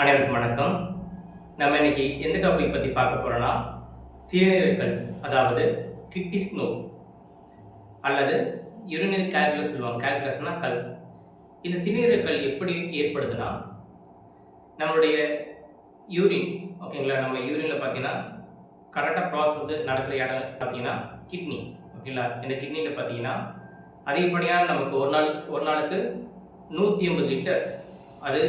அனைவருக்கும் வணக்கம். நம்ம இன்னைக்கு எந்த டாபிக் பற்றி பார்க்க போகிறோன்னா சிறுநீரகக்கல் அதாவது கிட்டிஸ் ஸ்னோ அல்லது இருநீர் கேல்குலஸ் சொல்லுவாங்க. கேல்குலஸ்னால் கல். இந்த சிறுநீரகக்கல் எப்படி ஏற்படுதுன்னா நம்மளுடைய யூரின் ஓகேங்களா நம்ம யூரினில் பார்த்தீங்கன்னா கரெக்டாக ப்ராசஸ் வந்து நடக்கிற இடம் பார்த்தீங்கன்னா கிட்னி ஓகேங்களா இந்த கிட்னியில் பார்த்தீங்கன்னா அதிகப்படியான நமக்கு ஒரு நாள் ஒரு நாளுக்கு நூற்றி ஐம்பது லிட்டர் அது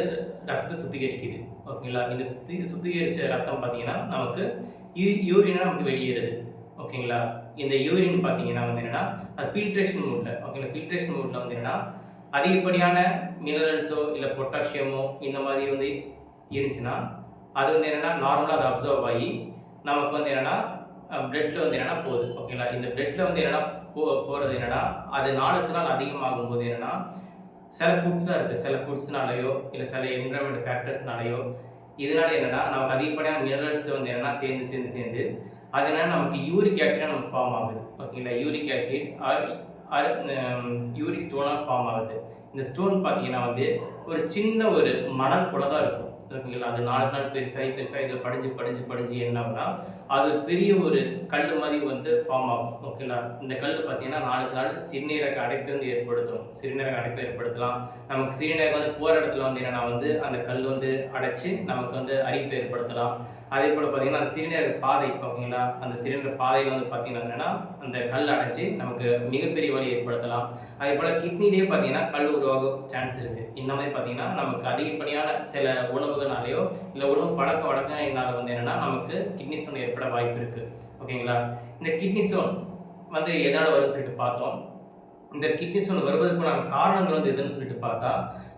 ரத்தத்தை சுத்திகரிக்குது. ஓகேங்களா? இந்த சுத்தி சுத்திகரித்த ரத்தம் பார்த்தீங்கன்னா நமக்கு யூ யூரினாக நமக்கு வெளியேறுது. ஓகேங்களா? இந்த யூரின் பார்த்தீங்கன்னா வந்து என்னன்னா அது ஃபில்ட்ரேஷன் மூடில் ஓகேங்களா? ஃபில்ட்ரேஷன் மூடில் வந்து என்னன்னா அதிகப்படியான மினரல்ஸோ இல்லை பொட்டாசியமோ இந்த மாதிரி வந்து இருந்துச்சுன்னா அது வந்து என்னன்னா நார்மலாக அது அப்சர்வ் ஆகி நமக்கு வந்து என்னன்னா பிளட்டில் வந்து என்னென்னா போகுது. ஓகேங்களா? இந்த பிளட்டில் வந்து என்னன்னா போ போகிறது என்னென்னா அது நாளுக்கு நாள் அதிகமாகும் போது என்னன்னா சில ஃபுட்ஸ்லாம் இருக்குது சில ஃபுட்ஸ்னாலேயோ இல்லை சில என்விரான்மெண்ட் ஃபேக்டர்ஸ்னாலேயோ இதனால என்னென்னா நமக்கு அதிகப்படியான மினரல்ஸ் வந்து என்னென்னா சேர்ந்து சேர்ந்து சேர்ந்து அது நமக்கு யூரிக் ஆசிடாக நமக்கு ஃபார்ம் ஆகுது. ஓகேங்களா uric acid or or uric ஸ்டோனாக form ஆகுது. இந்த ஸ்டோன் பார்த்தீங்கன்னா வந்து ஒரு சின்ன ஒரு மணல் கூட தான் இருக்கும். ஓகேங்களா அது நாலு நாள் பெருசாகி பெருசாக இதில் படிஞ்சு படிஞ்சு படிஞ்சு என்ன ஆகுனா அது பெரிய ஒரு கல் மாதிரி வந்து ஃபார்ம் ஆகும். ஓகேங்களா இந்த கல் பார்த்தீங்கன்னா நாளுக்கு நாள் சிறுநீரக அடைப்பு வந்து ஏற்படுத்தும். சிறுநீரக அடைப்பு ஏற்படுத்தலாம். நமக்கு சிறுநீரகம் வந்து போகிற இடத்துல வந்து என்னென்னா வந்து அந்த கல் வந்து அடைச்சி நமக்கு வந்து அரிப்பு ஏற்படுத்தலாம். அதே போல் பார்த்தீங்கன்னா அந்த சிறுநீரக பாதை ஓகேங்களா அந்த சிறுநீரக பாதையில் வந்து பார்த்தீங்கன்னா என்னன்னா அந்த கல் அடைச்சி நமக்கு மிகப்பெரிய வழி ஏற்படுத்தலாம். அதே போல் கிட்னிலேயே பார்த்தீங்கன்னா கல் உருவாக சான்ஸ் இருக்குது இந்த மாதிரி பார்த்தீங்கன்னா நமக்கு அதிகப்படியான சில உணவுகளாலேயோ இல்லை உணவு பழக்க வழக்கங்களால் வந்து என்னென்னா நமக்கு கிட்னி ஸ்டோன் ஏற்பட வாய்ப்பு இருக்குது ஓகேங்களா இந்த கிட்னி ஸ்டோன் வந்து எதனால வரும்னு சொல்லிட்டு பார்த்தோம். இந்த கிட்னி ஸ்டோன் வருவதற்கான காரணங்கள் வந்து எதுன்னு சொல்லிட்டு பார்த்தா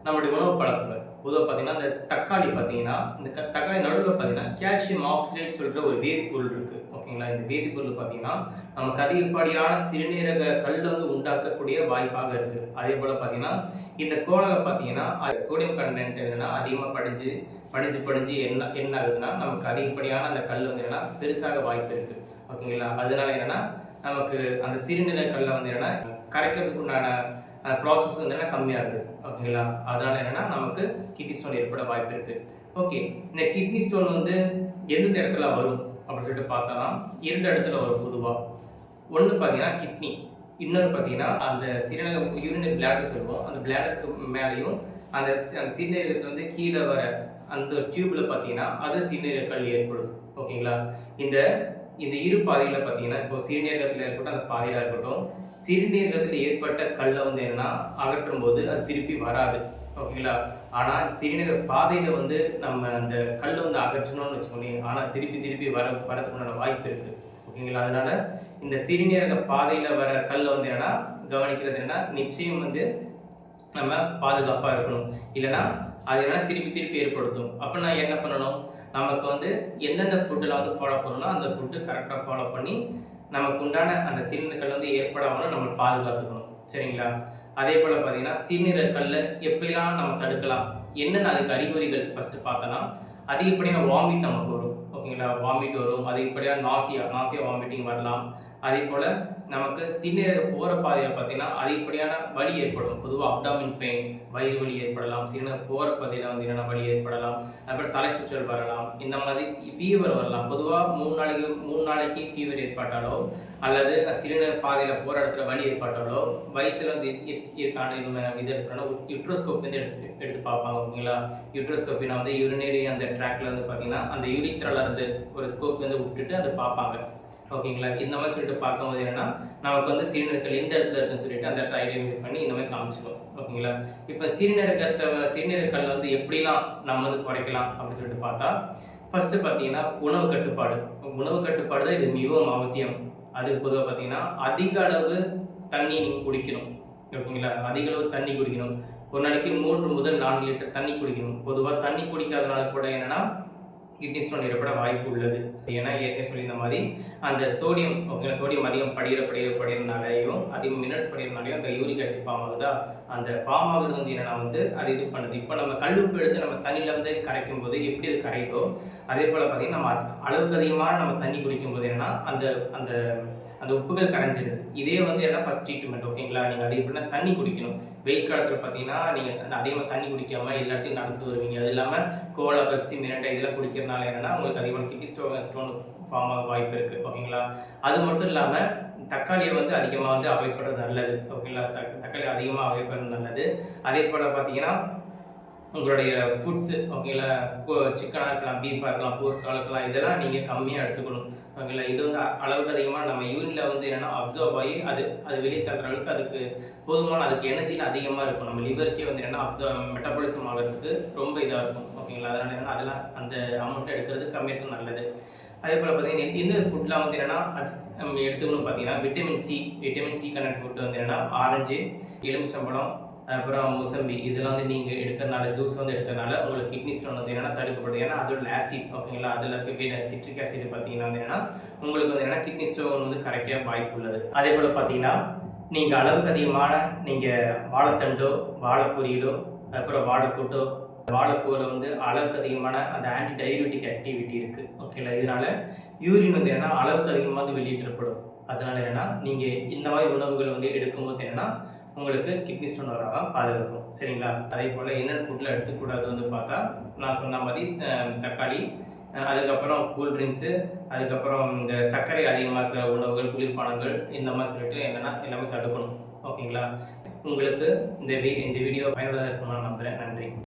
நம்மளுடைய உணவு பழக்கங்கள். பொதுவாக பார்த்தீங்கன்னா இந்த தக்காளி பார்த்தீங்கன்னா இந்த க- தக்காளி நடுவில் பார்த்தீங்கன்னா கால்சியம் ஆக்சிடேட் சொல்கிற ஒரு வேதிப்பொருள் இருக்குது ஓகேங்களா? இந்த வேதிப்பொருள் பார்த்தீங்கன்னா நமக்கு அதிகப்படியான சிறுநீரக கல் வந்து உண்டாக்கக்கூடிய வாய்ப்பாக இருக்குது அதே போல் பார்த்தீங்கன்னா இந்த கோலில் பார்த்தீங்கன்னா சோடியம் கண்டென்ட் என்னன்னா அதிகமாக படிஞ்சு படிஞ்சு படிஞ்சு என்ன என்ன ஆகுதுன்னா நமக்கு அதிகப்படியான அந்த கல் வந்து என்னென்னா பெருசாக வாய்ப்பு இருக்குது ஓகேங்களா? அதனால என்னென்னா நமக்கு அந்த சிறுநீரக கல்லை வந்து என்னென்னா கரைக்கிறதுக்கு உண்டான ப்ராசஸ் வந்து என்ன கம்மியாக இருக்குது ஓகேங்களா அதனால் என்னென்னா நமக்கு கிட்னி ஸ்டோன் ஏற்பட வாய்ப்பு இருக்குது ஓகே இந்த கிட்னி ஸ்டோன் வந்து எந்தெந்த இடத்துல வரும் அப்படின்னு சொல்லிட்டு பார்த்தோம்னா இரண்டு இடத்துல வரும் பொதுவாக ஒன்று பார்த்தீங்கன்னா கிட்னி இன்னொரு பார்த்தீங்கன்னா அந்த சிறுநீரக யூரினரி பிளாடர் சொல்லுவோம். அந்த பிளாடருக்கு மேலேயும் அந்த அந்த சிறுநீரகத்துல வந்து கீழே வர அந்த டியூப்பில் பார்த்தீங்கன்னா அது சிறுநீரக கல் ஏற்படும். ஓகேங்களா இந்த இந்த இரு பாதையில் பார்த்தீங்கன்னா இப்போ சிறுநீரகத்தில் ஏற்பட்ட அந்த பாதையாக இருக்கட்டும் சிறுநீரகத்தில் ஏற்பட்ட கல்லை வந்து என்னன்னா அகற்றும் போது அது திருப்பி வராது. ஓகேங்களா? ஆனால் சிறுநீரக பாதையில் வந்து நம்ம அந்த கல்லை வந்து அகற்றணும்னு வச்சுக்கோங்க ஆனால் திருப்பி திருப்பி வர வரதுக்குண்டான வாய்ப்பு இருக்குது ஓகேங்களா? அதனால இந்த சிறுநீரக பாதையில் வர கல்லை வந்து என்னன்னா கவனிக்கிறது என்னன்னா நிச்சயம் வந்து நம்ம பாதுகாப்பாக இருக்கணும். இல்லைன்னா அது என்ன திருப்பி திருப்பி ஏற்படுத்தும். அப்போ நான் என்ன பண்ணணும்? நமக்கு வந்து எந்தெந்த ஃபுட்டெல்லாம் வந்து ஃபாலோ பண்ணணும் அந்த ஃபுட்டு கரெக்டாக ஃபாலோ பண்ணி நமக்கு உண்டான அந்த சிறுநீரகல் வந்து ஏற்படாமல் நம்ம பாதுகாத்துக்கணும். சரிங்களா? அதே போல் பார்த்தீங்கன்னா சிறுநீரகல்ல எப்படிலாம் நம்ம தடுக்கலாம்? என்னென்ன அதுக்கு அறிகுறிகள் ஃபஸ்ட்டு பார்த்தோன்னா அதிகப்படியான வாமிட் நமக்கு வரும். ஓகேங்களா? வாமிட் வரும். அதிகப்படியான நாசியா நாசியா வாமிட்டிங் வரலாம். அதே போல் நமக்கு சிறுநீரக போகிற பாதையில் பார்த்தீங்கன்னா அதிகப்படியான வலி ஏற்படும். பொதுவாக அப்டாமின் பெயின் வயிறு வலி ஏற்படலாம். சிறுநீரக போகிற பாதையில் வந்து என்னென்ன வலி ஏற்படலாம்? அப்புறம் தலை சுற்றல் வரலாம். இந்த மாதிரி ஃபீவர் வரலாம். பொதுவாக மூணு நாளைக்கு மூணு நாளைக்கு ஃபீவர் ஏற்பட்டாலோ அல்லது சிறுநீரக பாதையில் போகிற இடத்துல வலி ஏற்பட்டாலோ வயிற்றுல வந்து இருக்கான இது- இது யூட்ரோஸ்கோப் யுட்ரோஸ்கோப் வந்து எடுத்து எடுத்து பார்ப்பாங்க ஓகேங்களா? யுட்ரோஸ்கோப்பினா வந்து யூரினரி அந்த ட்ராக்ல வந்து பார்த்தீங்கன்னா அந்த யூரித்ரால இருந்து ஒரு ஸ்கோப் வந்து விட்டுட்டு அதை பார்ப்பாங்க. ஓகேங்களா? இந்த மாதிரி சொல்லிட்டு பார்க்கும்போது என்னன்னா நமக்கு வந்து சிறுநீர்கள் எந்த இடத்துல இருக்குன்னு சொல்லிட்டு அந்த இடத்துல ஐடென்டிஃபை பண்ணி இந்த மாதிரி காமிச்சிடும் ஓகேங்களா? இப்போ சிறுநீரகத்தை சிறுநீரகங்கள் வந்து எப்படிலாம் நம்ம வந்து குறைக்கலாம் அப்படின்னு சொல்லிட்டு பார்த்தா ஃபர்ஸ்ட்டு பார்த்தீங்கன்னா உணவு கட்டுப்பாடு. உணவு கட்டுப்பாடு தான் இது மிகவும் அவசியம். அது பொதுவாக பார்த்தீங்கன்னா அதிக அளவு தண்ணி நீங்கள் குடிக்கணும். ஓகேங்களா? அதிக அளவு தண்ணி குடிக்கணும். ஒரு நாளைக்கு மூன்று முதல் நான்கு லிட்டர் தண்ணி குடிக்கணும். பொதுவாக தண்ணி குடிக்காதனால கூட என்னென்னா கிட்னி ஸ்டோன் ஏற்பட வாய்ப்பு உள்ளது. ஏன்னா ஏற்கனவே சொல்லியிருந்த மாதிரி அந்த சோடியம் ஓகேங்களா சோடியம் அதிகம் படிகிற படிகிற படிகிறனாலையும் அதிகம் மினரல்ஸ் படிகிறனாலையும் அந்த யூரிக் ஆசிட் ஃபார்ம் ஆகுதா? அந்த ஃபார்ம் ஆகுது வந்து என்னென்னா வந்து அது இது பண்ணுது. இப்போ நம்ம கல்லுப்பு எடுத்து நம்ம தண்ணியில் வந்து கரைக்கும் போது எப்படி அது கரையுதோ அதே போல் பார்த்தீங்கன்னா நம்ம அளவுக்கு அதிகமாக நம்ம தண்ணி குடிக்கும் போது என்னன்னா அந்த அந்த அந்த உப்புகள் கரைஞ்சிடுது இதே வந்து என்ன ஃபஸ்ட் ட்ரீட்மெண்ட் ஓகேங்களா நீங்கள் அதே எப்படின்னா தண்ணி குடிக்கணும். வெயில் காலத்தில் பார்த்தீங்கன்னா நீங்கள் அதிகமாக தண்ணி குடிக்காமல் எல்லாத்தையும் நடந்து வருவீங்க. அது இல்லாமல் கோலா பெப்சி மிரண்டை இதெல்லாம் குடிக்கிறதுனால என்னென்னா உங்களுக்கு அதிகமான கிட்னி ஸ்டோன் ஸ்டோன் ஃபார்ம் ஆக வாய்ப்பு இருக்குது ஓகேங்களா அது மட்டும் இல்லாமல் தக்காளியை வந்து அதிகமாக வந்து அவாய்ட் பண்ணுறது நல்லது ஓகேங்களா தக் தக்காளி அதிகமாக அவாய்ட் பண்ணுறது நல்லது. அதே போல் பார்த்தீங்கன்னா உங்களுடைய ஃபுட்ஸு ஓகேங்களா சிக்கனாக இருக்கலாம் பீஃபாக இருக்கலாம் போர்க்காக இருக்கலாம் இதெல்லாம் நீங்கள் கம்மியாக எடுத்துக்கணும். ஓகேங்களா இது வந்து அளவுக்கு அதிகமாக நம்ம யூனில் வந்து என்னென்னா அப்சர்வ் ஆகி அது அது வெளியே தள்ளுற அளவுக்கு அதுக்கு போதுமான அதுக்கு எனர்ஜியில் அதிகமாக இருக்கும். நம்ம லிவருக்கே வந்து என்னென்னா அப்சர்வ் மெட்டபாலிசம் ஆகிறதுக்கு ரொம்ப இதாக இருக்கும். ஓகேங்களா அதனால் என்னென்னா அதெல்லாம் அந்த அமௌண்ட்டை எடுக்கிறது கம்மியாக இருக்கும் நல்லது. அதே போல் பார்த்தீங்கன்னா இந்த- இந்த ஃபுட்லாம் வந்து என்னென்னா அது நம்ம எடுத்துக்கணும் பார்த்தீங்கன்னா vitamin C vitamin C connect food வந்து என்னென்னா ஆரஞ்சு எலுமிச்சம்பழம் அப்புறம் முசம்பி இதெல்லாம் வந்து நீங்கள் எடுக்கிறனால ஜூஸ் வந்து எடுக்கிறனால உங்களுக்கு கிட்னி ஸ்டோன் வந்து என்னென்னா தடுக்கப்படுது ஏன்னா அதோட ஆசிட் ஓகேங்களா அதில் இருக்க சிட்ரிக் ஆசிட் பார்த்தீங்கன்னா வந்து என்னென்னா உங்களுக்கு வந்து என்னென்னா கிட்னி ஸ்டோன் வந்து கரெக்டாக வாய்ப்பு உள்ளது. அதே போல் பார்த்தீங்கன்னா நீங்கள் அளவுக்கு அதிகமான நீங்கள் வாழைத்தண்டோ வாழைப்பொரியலோ அப்புறம் வாழைக்கூட்டோ வாழைப்பூவில் வந்து அளவுக்கு அதிகமான அந்த ஆன்டி டயபெட்டிக் ஆக்டிவிட்டி இருக்குது ஓகேங்களா இதனால் யூரின் வந்து என்னன்னா அளவுக்கு அதிகமாக வந்து வெளியிடப்படும் அதனால் என்னன்னா நீங்கள் இந்த மாதிரி உணவுகள் வந்து எடுக்கும்போது என்னன்னா உங்களுக்கு கிட்னி ஸ்டோன் வராமல் பாதுகாக்கும். சரிங்களா? அதே போல் என்னென்ன ஃபுட்டில் எடுத்துக்கூடாது வந்து பார்த்தா நான் சொன்ன மாதிரி தக்காளி அதுக்கப்புறம் கூல் ட்ரிங்க்ஸு அதுக்கப்புறம் இந்த சர்க்கரை அதிகமாக இருக்கிற உணவுகள் குளிர்பானங்கள் இந்த மாதிரி சொல்லிட்டு என்னென்னா எல்லாமே தடுக்கணும். ஓகேங்களா? உங்களுக்கு இந்த வீ இந்த வீடியோ பயனுள்ளதாக இருக்குமா நான் நம்புகிறேன் நன்றி.